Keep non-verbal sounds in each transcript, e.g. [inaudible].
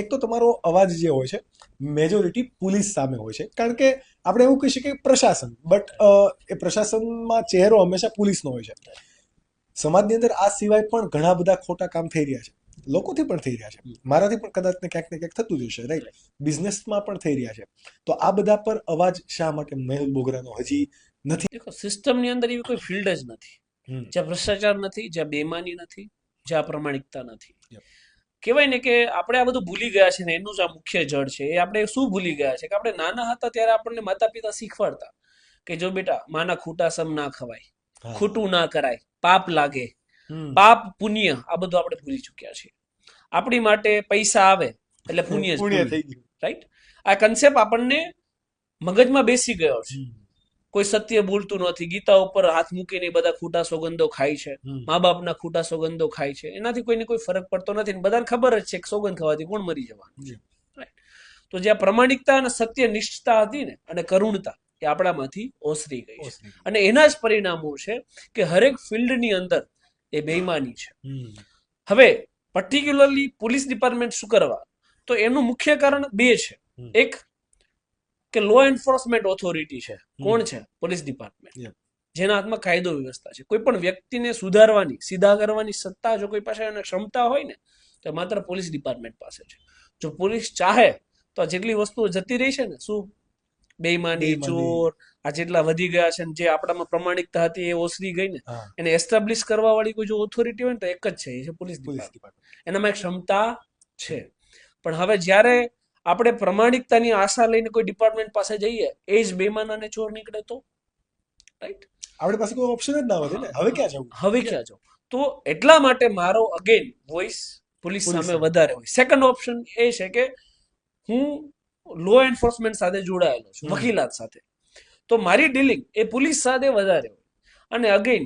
એક તો તમારો અવાજ જે હોય છે મેજોરિટી પોલીસ સામે હોય છે. કારણ કે આપણે એવું કહી શકીએ કે પ્રશાસન બટ એ પ્રશાસનમાં ચહેરો હંમેશા પોલીસનો હોય છે. સમાજની અંદર આ સિવાય પણ ઘણા બધા ખોટા કામ થઈ રહ્યા છે. લોકોથી પણ થઈ રહ્યા છે. મારાથી પણ કદાચ ને ક્યાંક ને ક્યાંક થતું જ હશે રાઈટ બિઝનેસમાં પણ થઈ રહ્યા છે. તો આ બધા પર અવાજ શા માટે? મહેલ બોગરાનો હજી નથી. સિસ્ટમની અંદર એવી કોઈ ફિલ્ડ જ નથી. જ્યાં ભ્રષ્ટાચાર નથી જ્યાં બેમાની નથી જ્યાં પ્રમાણિકતા નથી. કહેવાય ને કે આપણે આ બધું ભૂલી ગયા છે ને એનું જ આ મુખ્ય જડ છે એ આપણે શું ભૂલી ગયા છે કે આપણે નાના હતા ત્યારે આપણને માતા પિતા શીખવાડતા કે જો બેટા માના ખોટા સમ ના ખવાય. ખોટું ના કરાય પાપ લાગે પાપ પુણ્ય આ બધું આપણે ભૂલી ચૂક્યા છે આપણી માટે પૈસા આવે એટલે પુણ્ય પુણ્ય. થઈ ગયું રાઈટ આ કન્સેપ્ટ આપણને મગજમાં બેસી ગયો છે. કોઈ સત્ય બોલતું નથી. ગીતા ઉપર હાથ મૂકીને બધા ખોટા સોગંદો ખાય છે. મા બાપના ખોટા સોગંદો ખાય છે. એનાથી કોઈને કોઈ ફરક પડતો નથી બધાને ખબર જ છે કે સોગંદ ખાવાથી કોણ મરી જવાનું. તો જ્યાં પ્રમાણિકતા અને સત્ય નિષ્ઠતા હતી ને અને કરુણતા એ આપણામાંથી ઓસરી ગઈ છે. અને એના જ પરિણામો છે કે હરેક ફિલ્ડની અંદર એ બેઈમાની છે. હવે પર્ટિક્યુલરલી પોલીસ ડિપાર્ટમેન્ટ શું કરવા? તો એનું મુખ્ય કારણ બે છે. એક કે લો એન્ફોર્સમેન્ટ ઓથોરિટી છે. કોણ છે? પોલીસ ડિપાર્ટમેન્ટ જેના હાથમાં કાયદો વ્યવસ્થા છે. કોઈ પણ વ્યક્તિને સુધારવાની સીધા કરવાની સત્તા જો કોઈ પાસે એને ક્ષમતા હોય ને તો માત્ર પોલીસ ડિપાર્ટમેન્ટ પાસે છે. જો પોલીસ ચાહે તો આ જેટલી વસ્તુઓ જતી રહી છે ને શું? બેઈમાની. ચોર આ જેટલા વધી ગયા છે જે આપણામાં પ્રમાણિકતા હતી એ ઓસરી ગઈ ને એને એસ્ટાબ્લિશ કરવા વાળી કોઈ જો ઓથોરિટી હોય ને તો એક જ છે એ છે પોલીસ ડિપાર્ટમેન્ટ એનામાં એક ક્ષમતા છે. પણ હવે જ્યારે આપણે પ્રમાણિકતાની આશા લઈને કોઈ ડિપાર્ટમેન્ટ પાસે જઈએ એ જ બેમાન અને ચોર નીકળે તો? રાઈટ આપણી પાસે કોઈ ઓપ્શન જ ના હોય ને? હવે ક્યાં જવું? હવે ક્યાં જાવ? તો એટલા માટે મારો અગેન વોઇસ પોલીસ સામે. વધારે હોય. સેકન્ડ ઓપ્શન એ છે કે હું લો એન્ફોર્સમેન્ટ સાથે જોડાયેલો છું. વકીલાત સાથે. તો મારી ડીલિંગ એ પોલીસ સાથે વધારે હોય. અને અગેન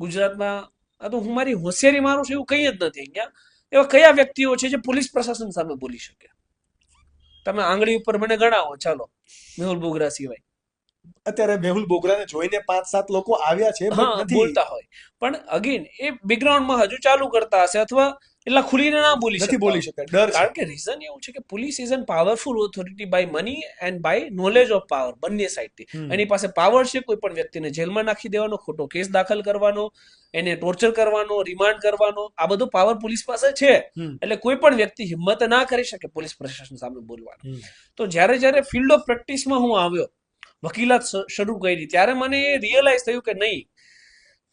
ગુજરાતમાં આ તો હું મારી હોશિયારી મારું છું એવું કંઈ જ નથી અહીંયા. એવા કયા વ્યક્તિઓ છે જે પોલીસ પ્રશાસન સામે બોલી શકે? તમે આંગળી ઉપર મને ગણાવો ચાલો. મેહુલ બોગરા સિવાય. અત્યારે મેહુલ બોગરાને જોઈને પાંચ સાત લોકો આવ્યા છે બોલતા હોય. પણ અગેન એ બેકગ્રાઉન્ડમાં હજુ ચાલુ કરતા હશે અથવા એટલા ખુલીને ના બોલી નથી બોલી શકે ડર કારણ કે રીઝન એવું છે કે police is an powerful authority by money and by knowledge of power બંને સાઈડથી. એની પાસે પાવર છે કોઈ પણ વ્યક્તિને જેલમાં નાખી દેવાનો ખોટો કેસ દાખલ કરવાનો એને ટોર્ચર કરવાનો રિમાન્ડ કરવાનો આ બધો પાવર પોલીસ પાસે છે. એટલે કોઈ પણ વ્યક્તિ હિંમત ના કરી શકે પોલીસ પ્રશાસન સામે બોલવાનું. તો જ્યારે જ્યારે ફિલ્ડ ઓફ પ્રેક્ટિસમાં હું આવ્યો વકીલાત શરૂ કરી ત્યારે મને એ રિયલાઇઝ થયું કે નહીં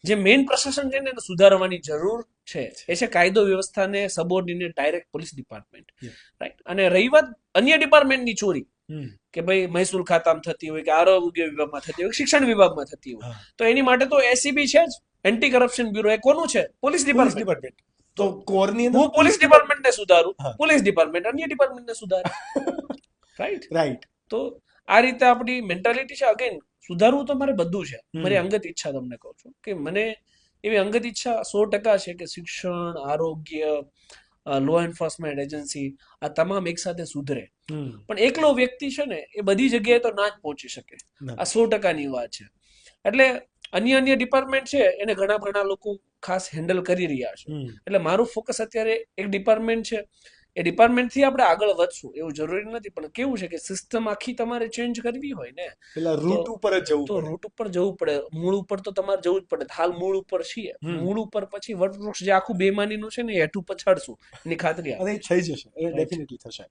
જે મેઇન પ્રશાસન છે ને એને સુધારવાની જરૂર છે. એ છે કાયદો વ્યવસ્થાને subordinate direct police department. Right અને રહી વાત અન્ય ડિપાર્ટમેન્ટની ચોરી. કે ભાઈ મહેસૂલ ખાતામાં થતી હોય કે આરોગ્ય વિભાગમાં થતી હોય શિક્ષણ વિભાગમાં થતી હોય. તો એની માટે તો એસીબી છે જ. એન્ટી કરપ્શન બ્યુરો એ કોનું છે? Police police department. ડિપાર્ટમેન્ટ. તો કોરની હું પોલીસ ડિપાર્ટમેન્ટને સુધારું. પોલીસ ડિપાર્ટમેન્ટ અન્ય ડિપાર્ટમેન્ટને સુધારું. [laughs] રાઈટ રાઈટ તો આ રીતે આપણી મેન્ટાલિટી છે. અગેન સુધારવું તો મારે બધું છે. મારી અંગત ઈચ્છા તમને કહું છું કે મને એવી અંગત ઈચ્છા સો ટકા છે કે શિક્ષણ આરોગ્ય લો એન્ફોર્સમેન્ટ એજન્સી આ તમામ એકસાથે સુધરે. પણ એકલો વ્યક્તિ છે ને એ બધી જગ્યાએ તો ના જ પહોંચી શકે. આ સો ટકાની વાત છે. એટલે અન્ય અન્ય ડિપાર્ટમેન્ટ છે એને ઘણા ઘણા લોકો ખાસ હેન્ડલ કરી રહ્યા છે. એટલે મારું ફોકસ અત્યારે એક ડિપાર્ટમેન્ટ છે એ ડિપાર્ટમેન્ટથી આપણે આગળ વધશું એવું જરૂરી નથી. પણ કેવું છે કે સિસ્ટમ આખી તમારે ચેન્જ કરવી હોય ને પેલા રૂટ ઉપર જ જવું તો રૂટ ઉપર જવું પડે. મૂળ ઉપર તો તમારે જવું જ પડે. હાલ મૂળ ઉપર છીએ. મૂળ ઉપર પછી વટવૃક્ષ જે આખું બેમાનીનું છે ને એ હેઠું પછાડશું. એની ખાતરી. થઈ જશે. એ ડેફિનેટલી થશે.